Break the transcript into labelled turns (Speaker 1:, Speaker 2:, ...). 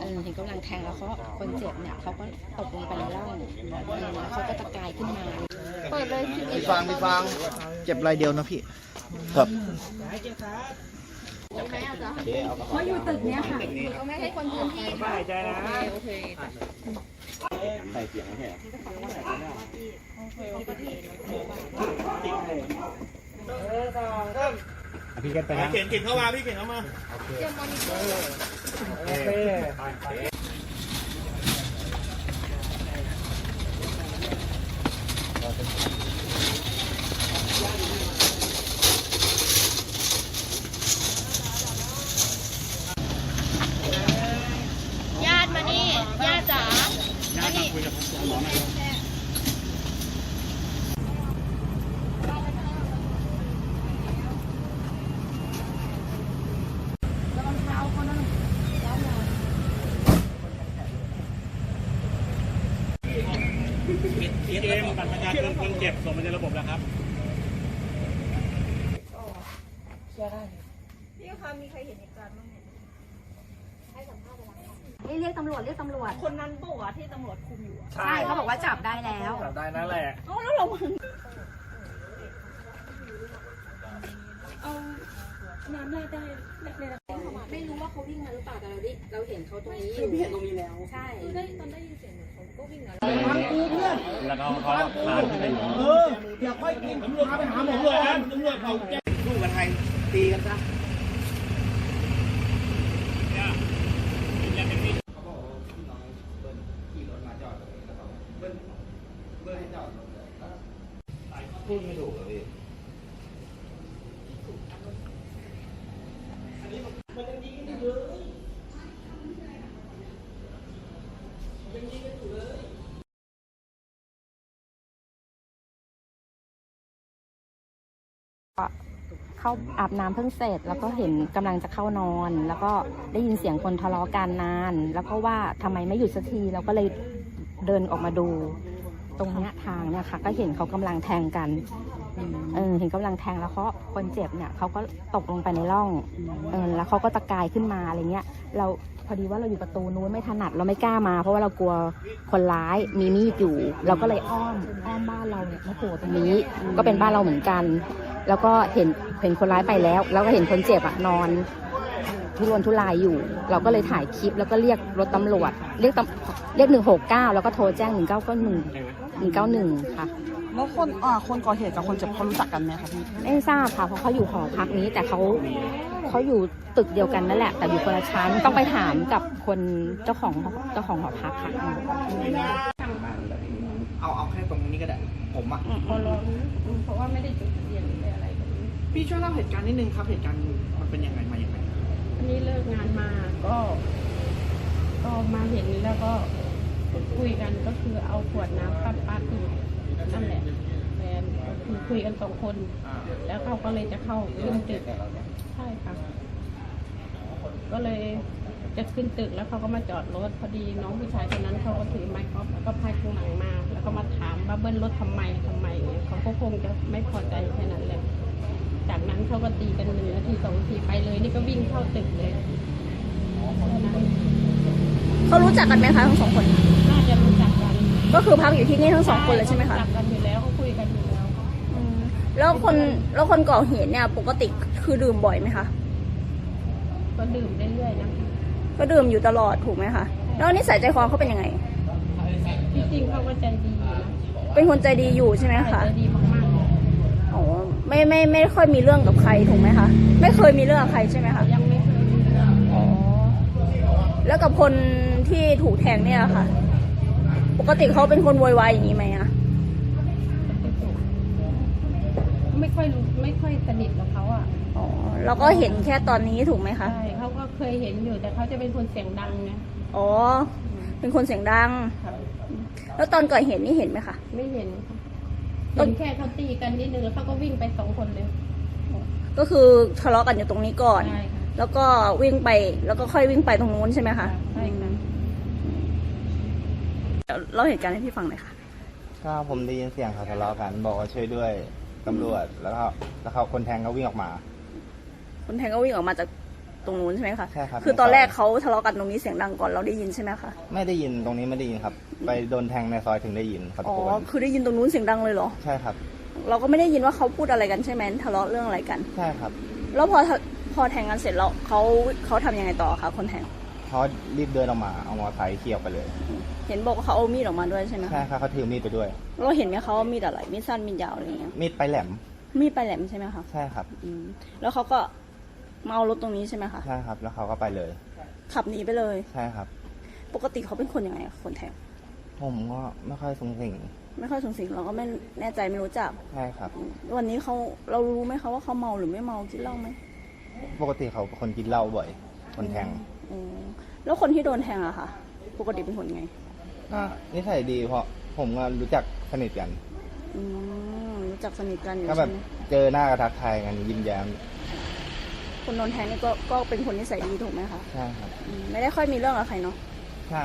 Speaker 1: เออเห็นกำลังแทงแล้วเขาคนเจ็บเนี่ยเขาก็ตกลงไปในร่องเออแล้วเขาก็ตะกายขึ้นมา เปิดเลยสิบเอ็
Speaker 2: มี
Speaker 1: ด
Speaker 2: ฟังมีฟังเจ็บรายเดียวนะพี่ ครับ
Speaker 1: เขาอยู่ตึกเนี้ยค่ะเขาไม่ให้คนพื้นที่ค่ะ
Speaker 3: ใจนะ
Speaker 1: โอเค
Speaker 3: พี่กันไปนะ
Speaker 2: เข็นเข็นเข้ามาพี่เข็นเข้ามา
Speaker 3: โอเค
Speaker 1: ญาติมานี่ ญาติจ๋ามานี่
Speaker 3: เกมบัตรประชาชนคนเจ็บส่งมาในระบบแล้วครับ
Speaker 1: เอ้ยเรียกตำรวจเรียกตำรวจ
Speaker 4: คนนั้นตัวที่ตำรวจคุมอยู่อะ
Speaker 1: ใช่เขาบอกว่าจับได้แล้ว
Speaker 3: ได้นั่นแหละ
Speaker 4: เอาแล้วเราเอาน้ำราดได้ในระดับ
Speaker 1: ไม่รู้ว่าเขาวิ่งมาหรือเปล่าแต่เราได้เราเห็นเขาตรงนี้
Speaker 4: คือพี่เห็นตรงนี้แล้ว
Speaker 1: ใช่
Speaker 4: คือได้ตอนได้ยินเสียงเขาก็วิ่งนะ
Speaker 3: แล้วก็เขาพาขึ้นไปอยู่
Speaker 2: เอออย่าค่อยกินตำรวจพาไปหาหมอเลยนะตำรวจเขาแจ้งสู้กันไทยตีกันซะพูดไม่ถูกเลยพี่
Speaker 1: เข้าอาบน้ำเพิ่งเสร็จ แล้วก็เห็นกำลังจะเข้านอน แล้วก็ได้ยินเสียงคนทะเลาะกันนาน แล้วก็ว่าทำไมไม่หยุดสักทีเราก็เลยเดินออกมาดู ตรงเนี้ยทางเนี่ยค่ะ ก็เห็นเขากำลังแทงกันเออเห็นกำลังแทงแล้วเขาคนเจ็บเนี่ยเขาก็ตกลงไปในร่องเออแล้วเขาก็ตะกายขึ้นมาอะไรเงี้ย เราพอดีว่าเราอยู่ประตูนู้นไม่ถนัดเราไม่กล้ามา เพราะว่าเรากลัวคนร้ายมีมีดอยู่ เราก็เลยอ้อมอ้อมบ้านเราเนี่ยมาโผล่ตรงนี้ ก็เป็นบ้านเราเหมือนกัน แล้วก็เห็นเห็นคนร้ายไปแล้ว แล้วก็เห็นคนเจ็บอะนอน ทุรนทุรายอยู่ เราก็เลยถ่ายคลิปแล้วก็เรียกรถตำรวจ เรียกตำเรียกหนึ่งหกเก้าแล้วก็โทรแจ้งหนึ่งเก้าก็หนึ่งหนึ่งเก้าหนึ่งค่ะ
Speaker 4: แล้วคนอ่าคนก่อเหตุกับคนเจ็บเขารู้จักกันไหมคะพี่
Speaker 1: ไม่ทราบค่ะเพราะเขาอยู่หอพักนี้แต่เขาเขาอยู่ตึกเดียวกันนั่นแหละ แต่อยู่คนละชั้นต้องไปถามกับคนเจ้าของเจ้าของหอพักค่ะ
Speaker 2: เอาเอาแค่ตรงนี้ก็ได้ ผมอะ
Speaker 4: พอร้องเพราะว่าไม่ได้จดทะเบียนหรืออะไรแบบนี้
Speaker 2: พี่ช่วยเล่าเหตุการณ์นิดนึงครับ เหตุการณ์มันเป็นยังไงมาอย่างไร
Speaker 4: วันนี้เลิกงานมาก็ ก็มาเห็นแล้วก็คุยกันก็คือเอาขวดน้ำปัดปัดอยู่นั่นแหละแฟนก็คือคุยกันสองคน แล้วเขาก็เลยจะเข้าขึ้นตึกใช่ค่ะ ก็เลยจะขึ้นตึกแล้วเขาก็มาจอดรถพอดีน้องผู้ชายคนนั้นเขาก็ถือไม้กอล์ฟแล้วก็พายข้างหลังมา แล้วก็มาถามว่าเบิ้ลรถทำไมทำไมเนี่ยเขาก็คงจะไม่พอใจแค่นั้นแหละจากนั้นเขาก็ตีกันหนึ่งนาทีสองนาทีไปเลย นี่ก็วิ่งเข้าตึกเลยแค่นั้น
Speaker 5: เขารู้จักกันไหมคะทั้งสองคน
Speaker 4: น่าจะรู้จักกัน
Speaker 5: ก็คือพักอยู่ที่นี่ทั้งสองคนเลยใช่ไหมคะ
Speaker 4: รู้จักกันอยู่แล้วเขาคุยกันอยู่แล้ว
Speaker 5: อืมแล้วคนแล้วคนก่อเหตุเนี่ยปกติคือดื่มบ่อยไหมคะ
Speaker 4: ก็ดื่มเรื่อยๆนะคะ
Speaker 5: ก็ดื่มอยู่ตลอดถูกไหมคะแล้วนิสัยใจคอเขาเป็นยังไง
Speaker 4: ที่จริงเขาก็ใจดีอยู่นะ
Speaker 5: เป็นคนใจดีอยู่ใช่ไหมคะ
Speaker 4: ใจดีมากๆเลย
Speaker 5: อ๋อไม่ไม่ไม่ค่อยมีเรื่องกับใครถูกไหมคะไม่เคยมีเรื่องกับใครใช่ไหมคะ
Speaker 4: ยังไม่เคยมีเรื่อง
Speaker 5: อ๋อแล้วกับคนที่ถูกแทงเนี่ยค่ะ ปกติเขาเป็นคนโวยวายอย่างนี้ไหมอะ
Speaker 4: ไม่ค่อยรู้ไม่ค่อยสนิทกับเขาอะ
Speaker 5: อ๋อแล้วก็เห็นแค่ตอนนี้ถูกไหมคะ
Speaker 4: ใช่เขาก็เคยเห็นอยู่แต่เขาจะเป็นคนเสียงดังไง
Speaker 5: อ๋อ เป็นคนเสียงดัง
Speaker 4: ครับ
Speaker 5: แล้วตอนเกิดเหตุนี่เห็นไหมคะ
Speaker 4: ไม่เห็นค่ะ
Speaker 5: ต้
Speaker 4: เห็
Speaker 5: น
Speaker 4: นแค่เขาตีกันนิดนึงแล้วเขาก็วิ่งไปสองคนเลย
Speaker 5: ก็คือทะเลาะกันอยู่ตรงนี้ก่อน
Speaker 4: ใช่ค่ะ
Speaker 5: แล้วก็วิ่งไป แล้วก็ค่อยวิ่งไปตรงนู้นใช่ไหมคะ
Speaker 4: ใช่ค่ะ
Speaker 5: เดี๋ยวเล่าเหตุการณ์ให้พี่ฟังหน่อยค่ะ
Speaker 6: ก็ผมได้ยินเสียงเขาทะเลาะกัน บอกว่าช่วยด้วย ตำรวจแล้วก็แล้วเขาคนแทงก็วิ่งออกมา
Speaker 5: คนแทงก็วิ่งออกมาจากตรงนู้นใช่ไหมคะ
Speaker 6: ใช่ครับ
Speaker 5: คือตอนแรกเขาทะเลาะกันตรงนี้เสียงดังก่อนเราได้ยินใช่ไหมคะ
Speaker 6: ไม่ได้ยินตรงนี้ไม่ได้ยินครับ ไปโดนแทงในซอยถึงได้ยินเขาตะ
Speaker 5: อ๋อ
Speaker 6: โกน
Speaker 5: คือได้ยินตรงนู้นเสียงดังเลยเหรอ
Speaker 6: ใช่ครับ
Speaker 5: เราก็ไม่ได้ยินว่าเขาพูดอะไรกันใช่ไหมทะเลาะเรื่องอะไรกัน
Speaker 6: ใช่ครับ
Speaker 5: แล้วพอทะพอแทงกันเสร็จแล้วเขาเขาทำยังไงต่อคะคนแทง
Speaker 6: เขารีบเดินออกมาเอามอเตอร์ไซค์เขี่ยวไปเลย
Speaker 5: เห็นบอกว่าเขาเอามีดออกมาด้วยใช่ไหม
Speaker 6: ใช่ครับเขาถือมีดไปด้วย
Speaker 5: เราเห็นไหมเขาว่ามีดอะไรมีดสั้นมีดยาวอะไรอย่างเงี้ย
Speaker 6: มีดไปลายแหลม
Speaker 5: มีดปลายแหลมใช่ไหมคะ
Speaker 6: ใช่ครับ
Speaker 5: อืมแล้วเขาก็มาเอารถตรงนี้ใช่ไหมคะ
Speaker 6: ใช่ครับ แล้วเขาก็ไปเลย
Speaker 5: ขับหนีไปเลย
Speaker 6: ใช่ครับ
Speaker 5: ปกติเขาเป็นคนยังไงอะคนแทง
Speaker 6: ผมก็ไม่ค่อยสงสิง
Speaker 5: ไม่ค่อยสูงสิงเราก็ไม่แน่ใจไม่รู้จัก
Speaker 6: ใช่ครับ
Speaker 5: วันนี้เขาเรารู้ไหมคะว่าเขาเมาหรือไม่เมากินเหล้าไหม
Speaker 6: ปกติเขาเป็นคนกินเหล้าบ่อย คนแทง
Speaker 5: อืมแล้วคนที่โดนแทงอะค่ะ ปกติเป็นคนยังไง
Speaker 6: ก็นิสัยดีเพราะผมก็รู้จักสนิทกัน
Speaker 5: อืมรู้จักสนิทกันอยู่
Speaker 6: ก็แบ
Speaker 5: ใช่
Speaker 6: บ
Speaker 5: ไหม
Speaker 6: เจอหน้ากระทักทายกันยิ้มแย้ม
Speaker 5: คนโดนแทงนี่ก็ก็เป็นคนนิสัยดีถูกไหมคะ
Speaker 6: ใช่ครับ
Speaker 5: อืมไม่ได้ค่อยมีเรื่องกับใครเนาะ
Speaker 6: ใช่